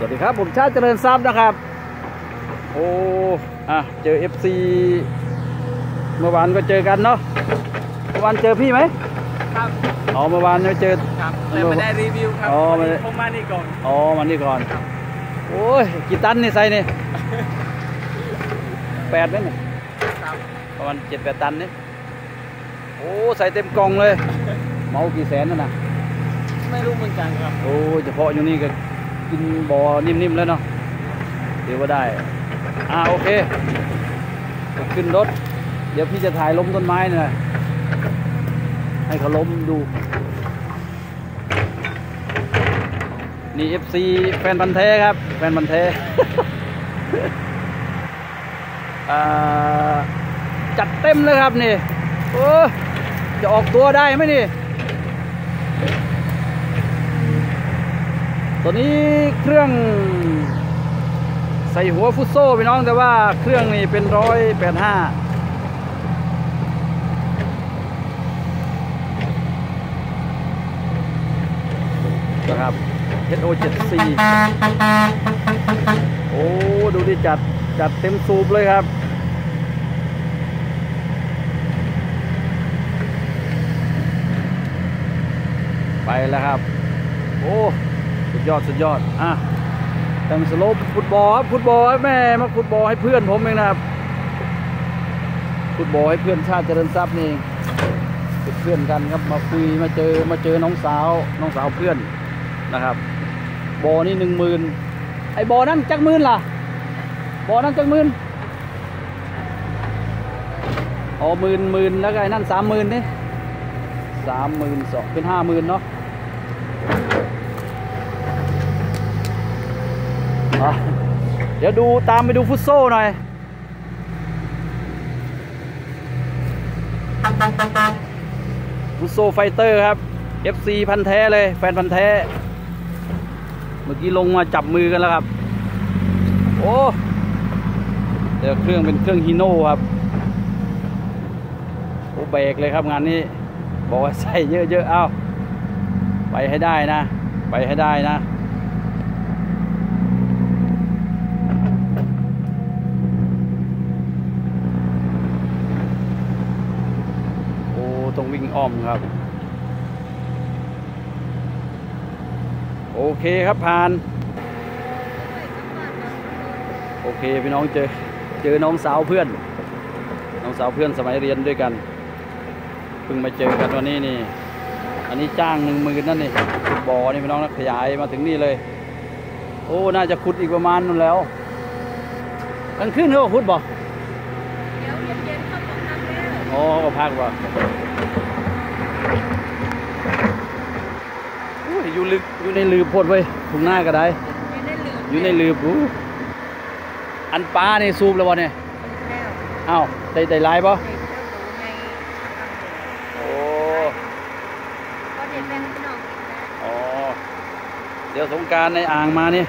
สวัสดีครับ ผมชาติเจริญทรัพย์นะครับ โอ้อะเจอ FC เมื่อวานก็เจอกันเนาะเมื่อวานเจอพี่ไหมครับอ๋อเมื่อวานไม่เจอครับแต่ไม่ได้รีวิวครับอ๋อไม่ได้ผมมานี่ก่อนอ๋อมานี่ก่อนครับโอ้ยกี่ตันนี่ใส่นี่แปดไหมเนี่ยครับประมาณเจ็ดแปดตันนี่โอ้ใส่เต็มกล่องเลย เมากี่แสนนั่นนะไม่รู้เหมือนกันครับ โอ้เฉพาะอยู่นี่ก็ กินบอนิ่มๆแล้วเนาะถือว่าได้ อ่าโอเคขึ้นรถ เดี๋ยวพี่จะถ่ายล้มต้นไม้น่ยให้เขาล้มดู นี่ FC แฟนพันธ์แท้ครับ แฟนพันธ์แท้อ่าจัดเต็มเลยครับนี่โอ้จะออกตัวได้ไหมนี่ ตัวนี้เครื่องใส่หัวฟุตโซ่พี่น้องแต่ว่าเครื่องนี่เป็นร้อยแปดห้านะครับ HO 7 4โอ้ ดูดิจัด จัดเต็มสูบเลยครับ ไปแล้วครับ โอ้ สุดยอดสุดยอดอะแต่งสโลปฟุตบอลครับฟุตบอลครับแม่มาฟุตบอลให้เพื่อนผมเองนะครับฟุตบอลให้เพื่อนชาติเจริญทรัพย์นี่เองเป็นเพื่อนกันครับมาคุยมาเจอมาเจอน้องสาวน้องสาวเพื่อนนะครับ บอนี่หนึ่งหมื่นไอ้บอนั่นจักมื่นล่ะ บอนั่นจักมื่นอ๋อหมื่นหมื่นแล้วไอ้นั่นสามหมื่นนี่สามหมื่นสองเป็นห้าหมื่นเนาะ อะ เดี๋ยวดูตามไปดูฟุตโซ่หน่อย ฟุตโซ่ไฟเตอร์ครับ FC พันแท้เลย แฟนพันแท้ เมื่อกี้ลงมาจับมือกันแล้วครับ โอ้เดี๋ยวเครื่องเป็นเครื่องฮีโน่ครับ โอ้เบรกเลยครับงานนี้ บอกว่าใส่เยอะๆ เอา ไปให้ได้นะ ไปให้ได้นะ โอ้ ต้องวิ่งอ้อมครับ โอเคครับผ่าน โอเคพี่น้องเจอเจอน้องสาวเพื่อน น้องสาวเพื่อนสมัยเรียนด้วยกันเพิ่งมาเจอกันวันนี้นี่ อันนี้จ้างหนึ่งหมื่นนั่นนี่บ่อนี่พี่น้องนะขยายมาถึงนี่เลย โอ้น่าจะขุดอีกประมาณนู่นแล้วกลางคืนเขาก็ขุดบ่เดี๋ยวเย็นๆเข้าของทำแล้วอ๋อก็พักว่ะอุ้ยอยู่ลึกอยู่ในลืบโพดไว้ยถุงหน้าก็ได้ไม่ได้ลืมอยู่ในลืบอู้อันปลานี่ซูบแล้ววะเนี่ยแล้วอ้าวได้ได้หลายปะเด็กเจ้าหนูในทำเลยโอ้ก็เด็กแม่พี่น้องกินนะอ๋อเดี๋ยวสงกรารในอ่างมานี่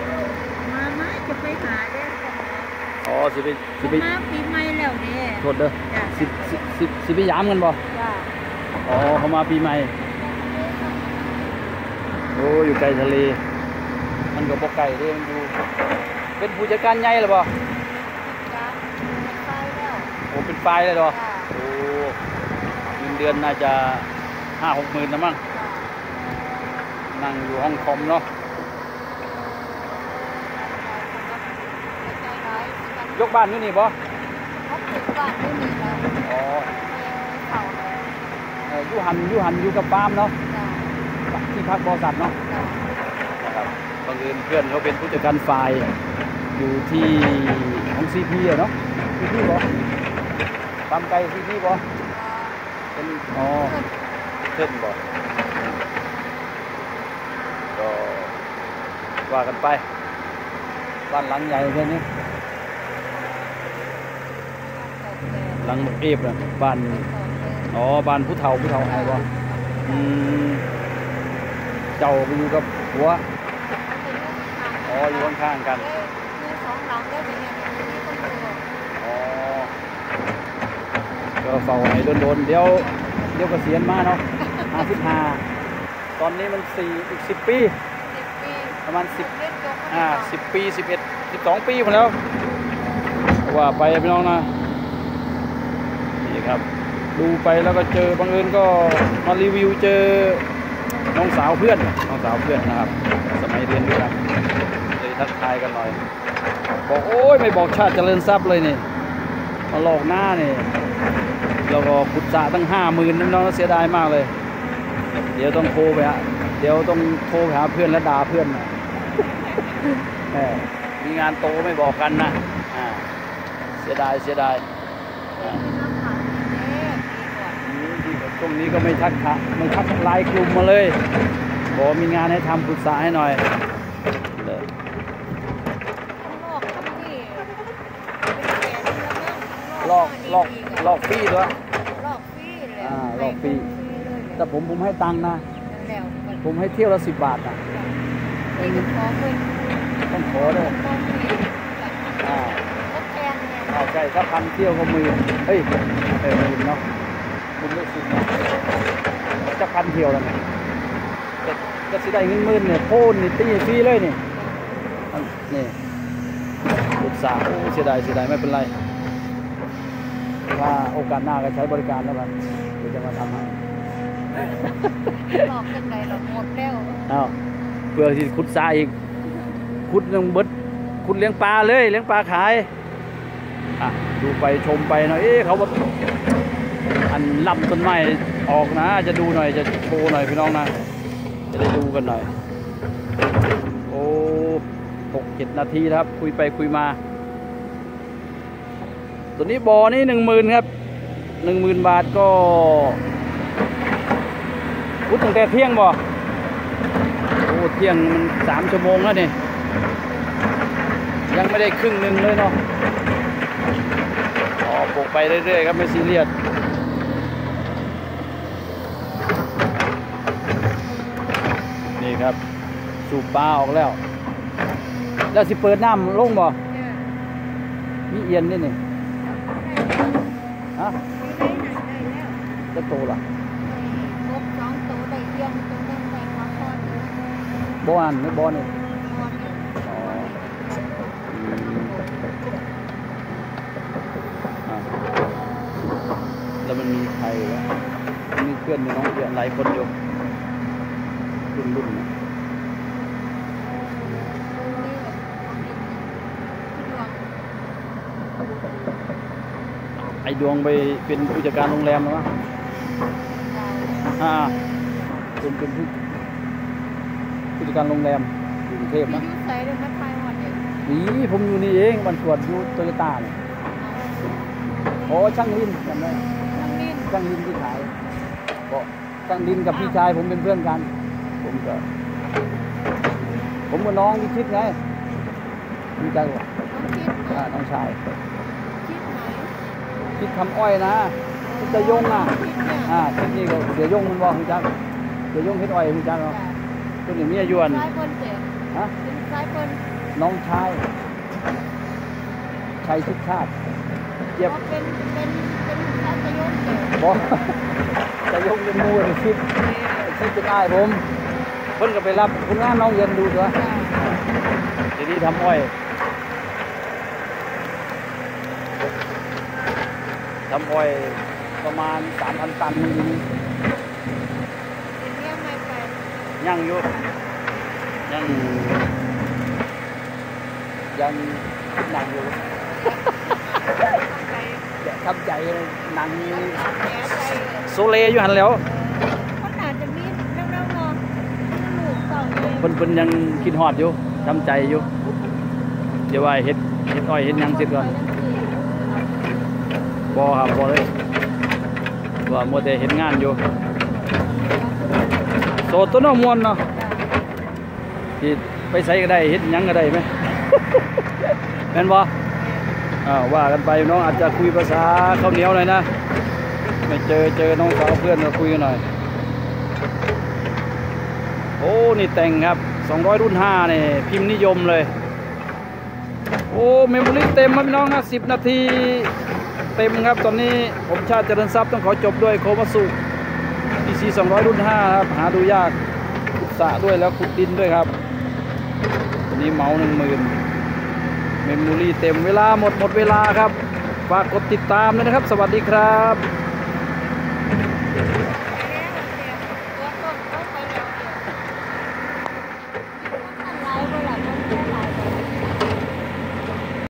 มามาจะไปหาเด้อกันนะอ๋อสิไปสิจะไปมาปีใหม่แล้วเด้โทษเด้อจ้ะสิสิสิสิไปย้ำกันบ่จ้ะอ๋อเขามาปีใหม่ โอ้อยู่ไกลทะเล มันก็บ่ไกลเด้มันอยู่เป็นผู้จัดการใหญ่หรือบ่จ้ะมันไปแล้วโอ้เป็นไฟล์เลยเหรอจ้ะโอ้เงินเดือนน่าจะห้าหกหมื่นนะมั้ง จ้ะนั่งอยู่ห้องคอมเนาะ ใจร้ายกันยกบ้านอยู่นี่บ่เขาติดบ้านไม่มีแล้วอ๋อ เขาแล้ว เอ่ออยู่หันอยู่หันอยู่กับปาล์มเนาะจ้ะ ที่พักบริษัทเนาะนะครับบังเอิญเพื่อนเขาเป็นผู้จัดการฝ่ายอยู่ที่ของซีพีเนาะซีพีบ่ปามไกลซีพีบ่เป็นอ๋อเส้นบ่ก็ว่ากันไปบ้านหลังใหญ่แค่นี้หลังเอฟนะบ้านอ๋อบ้านผู้เฒ่าผู้เฒ่าไอ้บ่อืม เจ้าไปอยู่กับหัวอ๋ออยู่ข้างๆกัน มีสองหลังได้เป็นยังไงมีคนอยู่อ๋อก็เฝ้าให้โดนๆเดี๋ยวเดี๋ยวเกษียณมาเนาะห้าสิบห้าตอนนี้มันสี่อีกสิบปี สิบปีประมาณสิบเล่นยกไปอ่าสิบปีสิบเอ็ดสิบสองปีมาแล้ว ว่าไปพี่น้องนะนี่ครับ ดูไปแล้วก็เจอบังเอิญก็มารีวิวเจอ น้องสาวเพื่อนน้องสาวเพื่อนนะครับ สมัยเรียนด้วยกันเลยทักทายกันหน่อย บอกโอ้ยไม่บอกชาติเจริญทรัพย์เลยนี่มาหลอกหน้านี่แล้วก็ขุดสะตั้งห้าหมื่นน้องเสียดายมากเลย เดี๋ยวต้องโทรไปฮะเดี๋ยวต้องโทรหาเพื่อนและด่าเพื่อนนะแหมีงานโตไม่บอกกันนะเสียดายเสียดายอ่า น้ำผ่านเด้ปีก่อน อื มที่ช่วงนี้ก็ไม่ทักทะไม่ทักไลน์กลุ่มมาเลยบอกมีงานให้ทำปรึกษาให้หน่อยเลยข้างนอกทั้งที่เป็นแสนแล้วนะลอกลอกลอกฟรีด้วยลอกฟรีเลยอ่าลอกฟรีให้เลยแต่ผมผมให้ตังค์นะแล้วมันผมให้เที่ยวละสิบบาทนะนี่ก็ขอเพิ่นต้องขอด้วยต้องมีแบบอ่าทดแทนเนี่ยอ่าใช่ถ้าพันเที่ยวก็หมือเฮ้ยเออหมื่นเนาะ คุณไม่สิบนะจะพันเที่ยวแล้วไงก็ก็สิได้เงินหมื่นเนี่ยโพ่นนี่ตีฟรีเลยนี่อันนี่ปรึกษาโอ้เสียดายเสียดายไม่เป็นไรว่าโอกาสหน้าก็ใช้บริการแล้วกันเดี๋ยวจะมาทำให้หลอกจังไดหลอกหมดแล้วเอาเพื่อที่ขุดทรายอีกขุดยังเบิดขุดเลี้ยงปลาเลยเลี้ยงปลาขายอะดูไปชมไปหน่อยเอ๊ะเขาว่าันลำต้นไม้ออกนะ จะดูหน่อยจะโชว์หน่อยพี่น้องนะ จะได้ดูกันหน่อย โอ้หกเจ็ดนาทีครับ คุยไปคุยมา ตัวนี้บอนี่หนึ่งหมื่นครับหนึ่งหมื่นบาทก็พุดตั้งแต่เที่ยงบ่โอ้เที่ยงมันสามชั่วโมงแล้วนี่ยังไม่ได้ครึ่งหนึ่งเลยเนาะอ๋อปลูกไปเรื่อยๆครับไม่ซีเรียส ครับ สูบปลาออกแล้ว แล้วสิเปิดน้ำลงบ่เนี่ยมีเอียนนี่นี่ฮะได้ไหนได้แล้วจะโตล่ะครบสองตัวได้เยี่ยมตัวนึงได้มาคอนอยู่บ่อันไม่บ่นี่คอนอยู่อ๋ออืมอะแล้วมันมีใครวะมันมีเพื่อนมีน้องเพื่อนหลายคนอยู่ รุ่นรุ่นๆน่ะนี่แบบที่ดวงไอ้ดวงไปเป็นผู้จัดการโรงแรมแล้วมั้งดาวอ่าเป็นเป็นผู้ผู้จัดการโรงแรมอยู่กรุงเทพที่นะยูใส่เลยมาทายหอดเดียวนี่ผมอยู่นี่เองวันสวดอยู่โตโยต้าเนี่ยโอ้ช่างลินจำได้นั่งนิ่งช่างลินที่ขายบอกช่างลินกับพี่ชายผมเป็นเพื่อนกัน ผมก็ ผมกับน้องวิชิตไงพี่ชายบอกน้องคิดอ่าน้องชายคิดไหนคิดทำอ้อยนะคิดจะยงอะคิดเนี่ยอ่าคิดนี่ก็เสียยงมันบอกคุณจักเสียยงเฮ็ดอ้อยคุณจักเนาะเป็นอย่างนี้ยวนซ้ายบนเจ็ดฮะเป็นซ้ายบนน้องชายชัยชิดชาติเจี๊ยบเป็นเป็นเป็นซ้ายจะยกเจ็ดบอกจะยงเป็นมูเลยคิดคิดเป็นอ้ายผม เพิ่นก็ไปรับคุณงานน้องเย็นดูตัวทีนี้ทำอ้อยทำอ้อยประมาณสามพันตันทีนี้เป็นเรื่องไม่ไปยังอยู่ยังยังคิดหนักอยู่ทำใจหนังแย่ใจโซเลอยู่หันแหล้ว เขาอาจจะมีเรื่องๆมองลูกสอง เพิ่นเพิ่นยังคิดฮอดอยู่ทำใจอยู่เดี๋ยวว่าเฮ็ดเฮ็ดอ้อยเฮ็ดยังเสร็จก่อนบ่ครับบ่เลยว่ามัวแต่เฮ็ดงานอยู่โสดตัวน้อมวนเนาะที่ไปใส่ก็ได้เฮ็ดยังก็ได้ไหมแม่นบอว่ากันไปน้องอาจจะคุยภาษาข้าวเหนียวหน่อยนะไม่เจอเจอน้องสาวเพื่อนก็คุยกันหน่อย โอ้นี่แต่งครับ 200 รุ่น5นี่พิมพ์นิยมเลย โอ้เมมโมรี่เต็มครับพี่น้องนะ10 นาทีเต็มครับ ตอนนี้ผมชาติเจริญทรัพย์ต้องขอจบด้วยโคมาสุ PC 200 รุ่น5ครับหาดูยากขุดสะด้วยแล้วขุดดินด้วยครับผมนี้เหมาหนึ่งหมื่นเมมโมรี่เต็มเวลาหมดหมดเวลาครับฝากกดติดตามด้วยนะครับ สวัสดีครับ